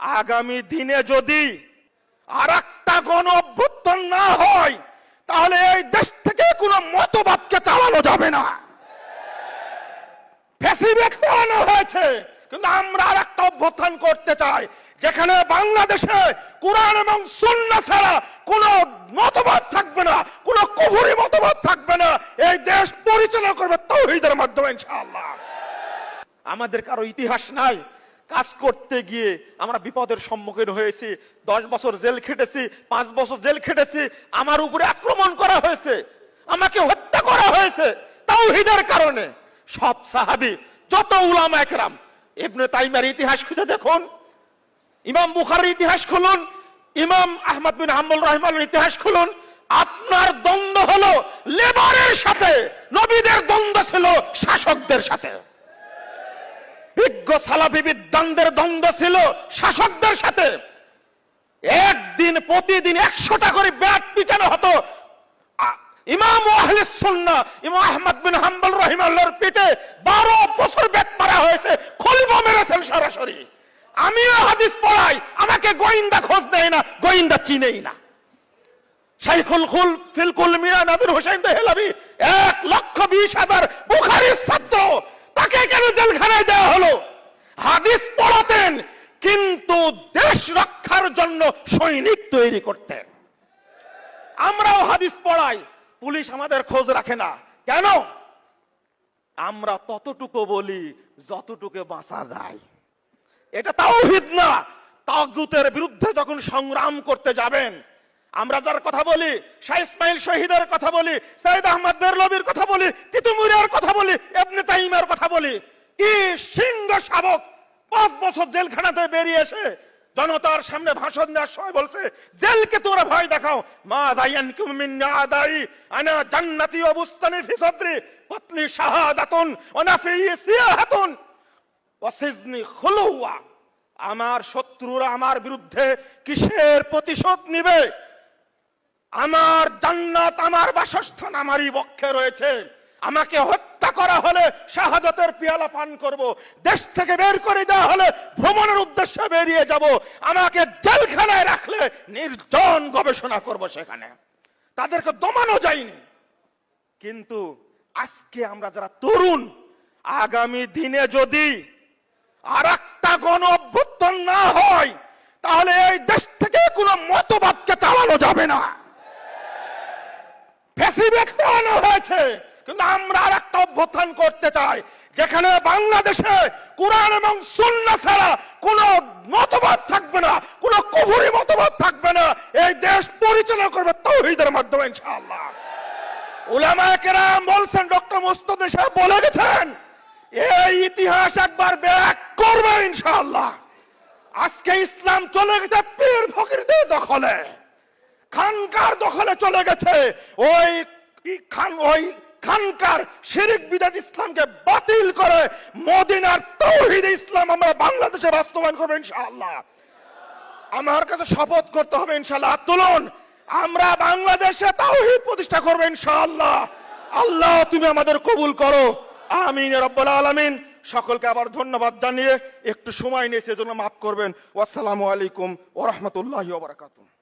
আগামী দিনে যদি আর একটা গণ অভ্যুত্থান না হয়, তাহলে এই দেশ থেকে কোনো মতবাদকে চালানো যাবে না। হয়েছে, কিন্তু আমরা আর একটা অভ্যুত্থান করতে চাই, যেখানে বাংলাদেশে কোরআন এবং সুন্নাহ ছাড়া কোন মতবাদ থাকবে না, কোন কুহুরি মতবাদ থাকবে না। এই দেশ পরিচালনা করবে তৌহিদের মাধ্যমে, ইনশাআল্লাহ। আমাদের কারও ইতিহাস নাই কাজ করতে গিয়ে আমরা বিপদের সম্মুখীন হয়েছি। দশ বছর জেল খেটেছি, পাঁচ বছর জেল খেটেছি, আমার উপরে আক্রমণ করা হয়েছে, আমাকে হত্যা করা হয়েছে তাও তাওহিদের কারণে। সব সাহাবি, যত উলামা একরাম, ইবনে তাইমার ইতিহাস খুঁজে দেখুন, ইমাম বুখারীর ইতিহাস খুলুন, ইমাম আহমদ বিন হাম্বল রহমানের ইতিহাস খুলুন, আপনার দ্বন্দ্ব হলো লেবারের সাথে, নবীদের দ্বন্দ্ব ছিল শাসকদের সাথে। বিজ্ঞ সালাফি বিদ্বানদের দ্বন্দ্ব ছিল শাসকদের সাথে। একদিন প্রতিদিন একশোটা করে ব্যাট পিটানো হতো। ইমাম সুন্নাহ ইমাম আহমদ বিন হাম্বল রহিমাল্লাহর পিঠে বারো বছর ব্যাট মারা হয়েছে, খলিফা মেরেছেন সরাসরি। আমিও হাদিস পড়াই, আমাকে গোয়েন্দা খোঁজ দেয় না, গোয়েন্দা চিনেই না। শাইখুল খুল, ফিলকুল মিয়া নাদির হোসেন দেহলাবি এক লক্ষ বিশ হাজার বুখারির ছাত্র তাকে কেন জেলখানায় দেওয়া হলো হাদিস পড়াতেন কিন্তু দেশ রক্ষার জন্য সৈনিক তৈরি করতেন। আমরাও হাদিস পড়াই, পুলিশ আমাদের খোঁজ রাখে না। কেন? আমরা ততটুকু বলি, যতটুকু বাঁচা যায়। এটা তাওহিদ না। তাগুতের বিরুদ্ধে যখন সংগ্রাম করতে যাবেন, আমরা যার কথা বলি, শাহ ইসমাইল শহীদের কথা বলি, সাইদ আহমদ বেরলবির কথা বলি তিতুমুরিয়ার কথা বলি এবনে তাইমার কথা বলি, কি সিংহ শাবক পাঁচ বছর জেলখানাতে বেরিয়ে এসে জনতার সামনে ভাষণ দেওয়ার সময় বলছে, জেলকে তোরা ভয় দেখাও। মা দাইয়ান কুমিন আদাই, আনা জান্নাতি অবস্থানে ফি সদরি শাহাদাতুন ওনাফি সিয়াহাতুন। ওয়াসিজনি খুলুয়া, আমার শত্রুরা আমার বিরুদ্ধে কিসের প্রতিশোধ নিবে? আমার জান্নাত আমার বাসস্থান আমারই বক্ষে রয়েছে। আমাকে হত্যা করা হলে শাহাদতের পিয়ালা পান করব। দেশ থেকে বের করে দেওয়া হলে ভ্রমণের উদ্দেশ্যে বেরিয়ে যাব। আমাকে জেলখানায় রাখলে নির্জন গবেষণা করব সেখানে। তাদেরকে দমানো যায়নি। কিন্তু আজকে আমরা যারা তরুণ, আগামী দিনে যদি আর একটা গণ অভ্যুত্থান না হয়, তাহলে এই দেশ থেকে কোনো মতবাদকে চালানো যাবে না। হয়েছে। কিন্তু আমরা আর একটা অভ্যুত্থান করতে চাই, যেখানে বাংলাদেশে কোরআন এবং সুন্নাহ ছাড়া কোন মতবাদ থাকবে না, কোন কুহুরি মতবাদ থাকবে না। এই দেশ পরিচালনা করবে তৌহিদের মাধ্যমে, ইনশাআল্লাহ। উলামাকেরাম বলছেন, ডক্টর মুস্তফা সাহেব বলে গেছেন, এই ইতিহাস একবার ব্যাক করবে, ইনশাআল্লাহ। আজকে ইসলাম চলে গেছে পীর ফকিরদের দখলে, খানকার দখলে চলে গেছে। ওই খান, ওই খানকার শিরিক বিদাত ইসলামকে বাতিল করে মদিনার তৌহিদ ইসলাম আমরা বাংলাদেশে বাস্তবায়ন করব ইনশাআল্লাহ। আমার কাছে শপথ করতে হবে ইনশাআল্লাহ। তুলুন, আমরা বাংলাদেশে তাওহীদ প্রতিষ্ঠা করব ইনশাআল্লাহ। আল্লাহ, তুমি আমাদের কবুল করো। আমিন রাব্বাল আলামিন। সকলকে আবার ধন্যবাদ জানিয়ে একটু সময় নিয়ে সেজন্য মাফ করবেন। ওয়াসসালামু আলাইকুম ওয়া বারাকাতুহু।